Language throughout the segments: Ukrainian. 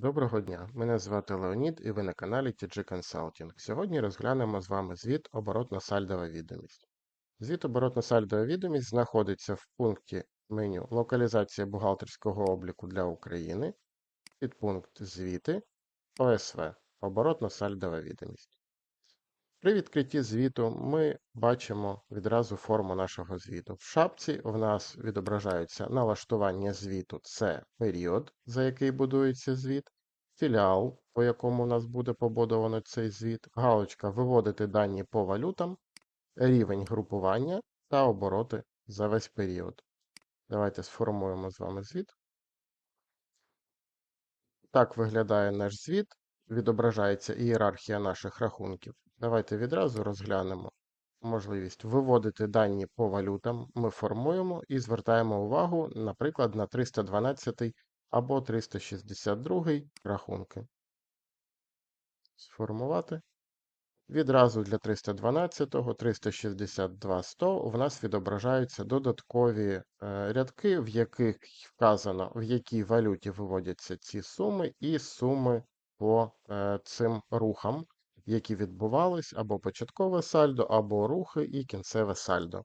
Доброго дня, мене звати Леонід і ви на каналі TG Consulting. Сьогодні розглянемо з вами звіт оборотно-сальдова відомість. Звіт оборотно-сальдова відомість знаходиться в пункті меню Локалізація бухгалтерського обліку для України, підпункт Звіти, ОСВ оборотно-сальдова відомість. При відкритті звіту ми бачимо відразу форму нашого звіту. В шапці в нас відображаються налаштування звіту це період, за який будується звіт, філіал, по якому у нас буде побудовано цей звіт, галочка Виводити дані по валютам, рівень групування та обороти за весь період. Давайте сформуємо з вами звіт. Так виглядає наш звіт. Відображається ієрархія наших рахунків. Давайте відразу розглянемо можливість виводити дані по валютам. Ми формуємо і звертаємо увагу, наприклад, на 312 або 362 рахунки. Сформувати. Відразу для 312, 362, 100 у нас відображаються додаткові е, рядки, в яких вказано, в якій валюті виводяться ці суми, і суми по е, цим рухам, які відбувались або початкове сальдо, або рухи і кінцеве сальдо.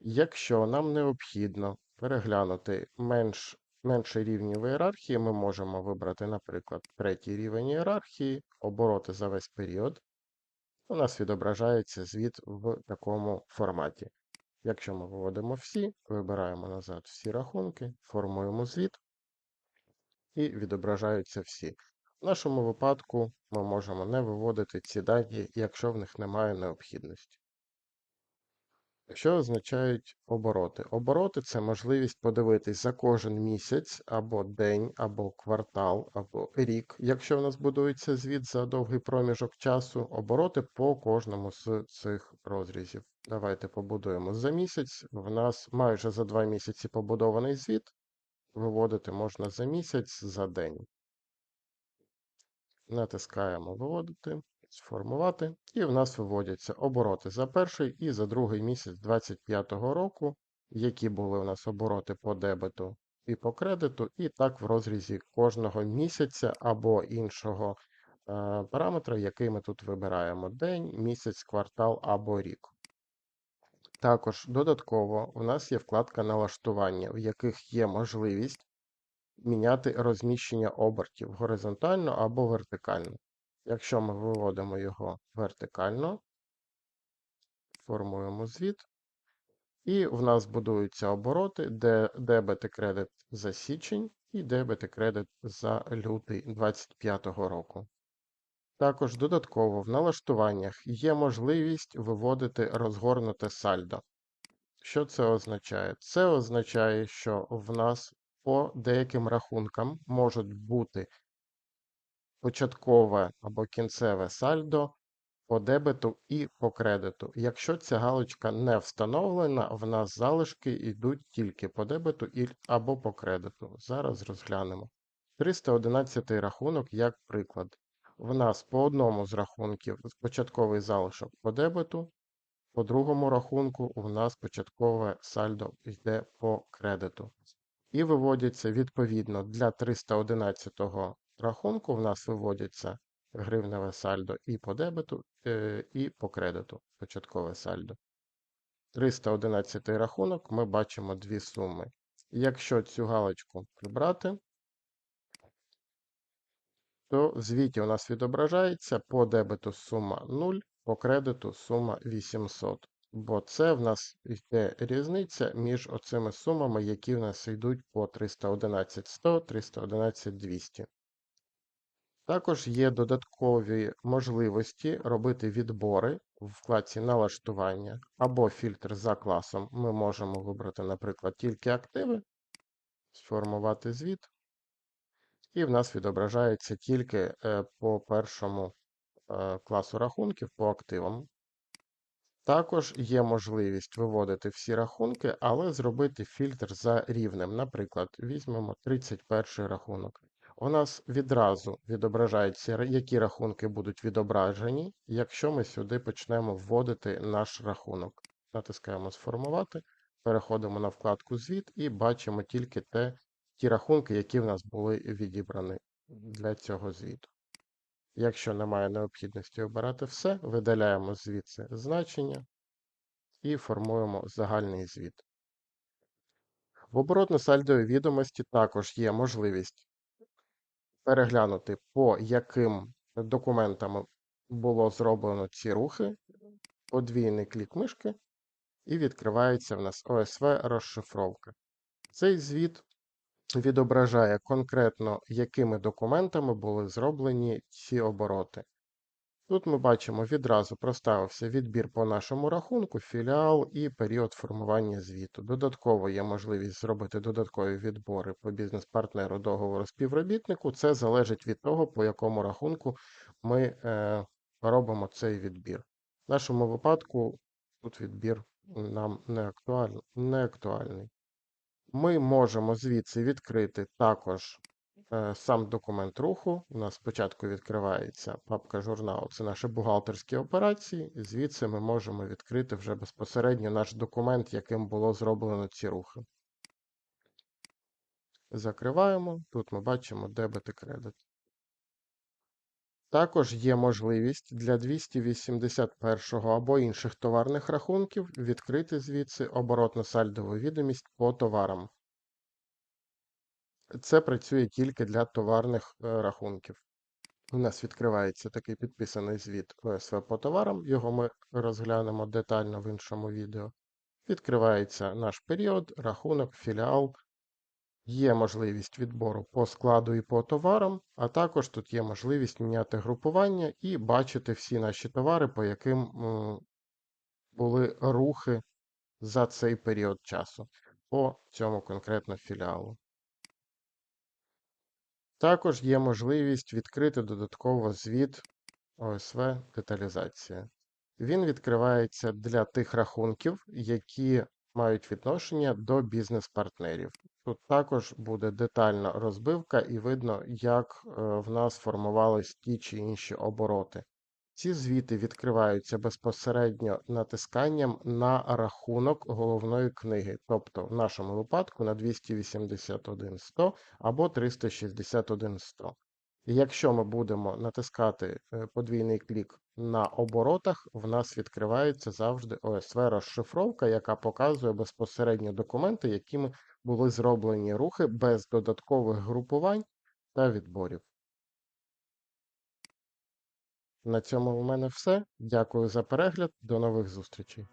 Якщо нам необхідно переглянути менш, менший рівень в ієрархії, ми можемо вибрати, наприклад, третій рівень ієрархії, обороти за весь період. У нас відображається звіт в такому форматі. Якщо ми виводимо всі, вибираємо назад всі рахунки, формуємо звіт і відображаються всі. В нашому випадку ми можемо не виводити ці дані, якщо в них немає необхідності. Що означають обороти? Обороти це можливість подивитись за кожен місяць, або день, або квартал, або рік. Якщо в нас будується звіт за довгий проміжок часу, обороти по кожному з цих розрізів. Давайте побудуємо за місяць. В нас майже за два місяці побудований звіт. Виводити можна за місяць, за день. Натискаємо Виводити, сформувати, і в нас виводяться обороти за перший і за другий місяць 2025 року, які були у нас обороти по дебету і по кредиту, і так в розрізі кожного місяця або іншого е, параметра, який ми тут вибираємо: день, місяць, квартал або рік. Також додатково у нас є вкладка налаштування, в яких є можливість міняти розміщення обертів горизонтально або вертикально. Якщо ми виводимо його вертикально, формуємо звіт, і в нас будуються обороти, де дебет і кредит за січень і дебет і кредит за лютий 2025 року. Також додатково в налаштуваннях є можливість виводити розгорнуте сальдо. Що це означає? Це означає, що в нас по деяким рахункам можуть бути початкове або кінцеве сальдо по дебету і по кредиту. Якщо ця галочка не встановлена, в нас залишки йдуть тільки по дебету або по кредиту. Зараз розглянемо. 311 рахунок, як приклад. В нас по одному з рахунків початковий залишок по дебету, по другому рахунку у нас початкове сальдо йде по кредиту. І виводяться відповідно для 311 рахунку. В нас виводяться гривневе сальдо і по дебету, е, і по кредиту. Початкове сальдо. 311 рахунок ми бачимо дві суми. Якщо цю галочку прибрати, то в звіті у нас відображається по дебету сума 0, по кредиту сума 800. Бо це в нас йде різниця між оцими сумами, які в нас йдуть по 311 100, 311 200. Також є додаткові можливості робити відбори в вкладці налаштування або фільтр за класом. Ми можемо вибрати, наприклад, тільки активи, сформувати звіт, і в нас відображається тільки е, по першому е, класу рахунків по активам. Також є можливість виводити всі рахунки, але зробити фільтр за рівнем. Наприклад, візьмемо 31 рахунок. У нас відразу відображаються, які рахунки будуть відображені, якщо ми сюди почнемо вводити наш рахунок. Натискаємо Сформувати, переходимо на вкладку Звіт і бачимо тільки те, ті рахунки, які в нас були відібрані для цього звіту. Якщо немає необхідності обирати все, видаляємо звідси значення і формуємо загальний звіт. В оборотно-сальдовій відомості також є можливість переглянути, по яким документам було зроблено ці рухи, подвійний клік мишки, і відкривається в нас ОСВ розшифровка. Цей звіт відображає конкретно, якими документами були зроблені ці обороти. Тут ми бачимо, відразу проставився відбір по нашому рахунку, філіал і період формування звіту. Додатково є можливість зробити додаткові відбори по бізнес-партнеру договору співробітнику. Це залежить від того, по якому рахунку ми е, робимо цей відбір. В нашому випадку тут відбір нам не, актуальний. Ми можемо звідси відкрити також е, сам документ руху. У нас спочатку відкривається папка журнал, це наші бухгалтерські операції. І звідси ми можемо відкрити вже безпосередньо наш документ, яким було зроблено ці рухи. Закриваємо. Тут ми бачимо дебет і кредит. Також є можливість для 281 або інших товарних рахунків відкрити звідси оборотно-сальдову відомість по товарам. Це працює тільки для товарних е, рахунків. У нас відкривається такий підписаний звіт ОСВ по товарам, його ми розглянемо детально в іншому відео. Відкривається наш період, рахунок, філіал. Є можливість відбору по складу і по товарам, а також тут є можливість міняти групування і бачити всі наші товари, по яким були рухи за цей період часу по цьому конкретно філіалу. Також є можливість відкрити додатково звіт ОСВ деталізація. Він відкривається для тих рахунків, які мають відношення до бізнес-партнерів. Тут також буде детальна розбивка і видно, як е, в нас формувались ті чи інші обороти. Ці звіти відкриваються безпосередньо натисканням на рахунок головної книги, тобто в нашому випадку на 281.100 або 361.100. І якщо ми будемо натискати е, подвійний клік на оборотах, в нас відкривається завжди ОСВ розшифровка, яка показує безпосередньо документи, якими були зроблені рухи без додаткових групувань та відборів. На цьому у мене все. Дякую за перегляд. До нових зустрічей.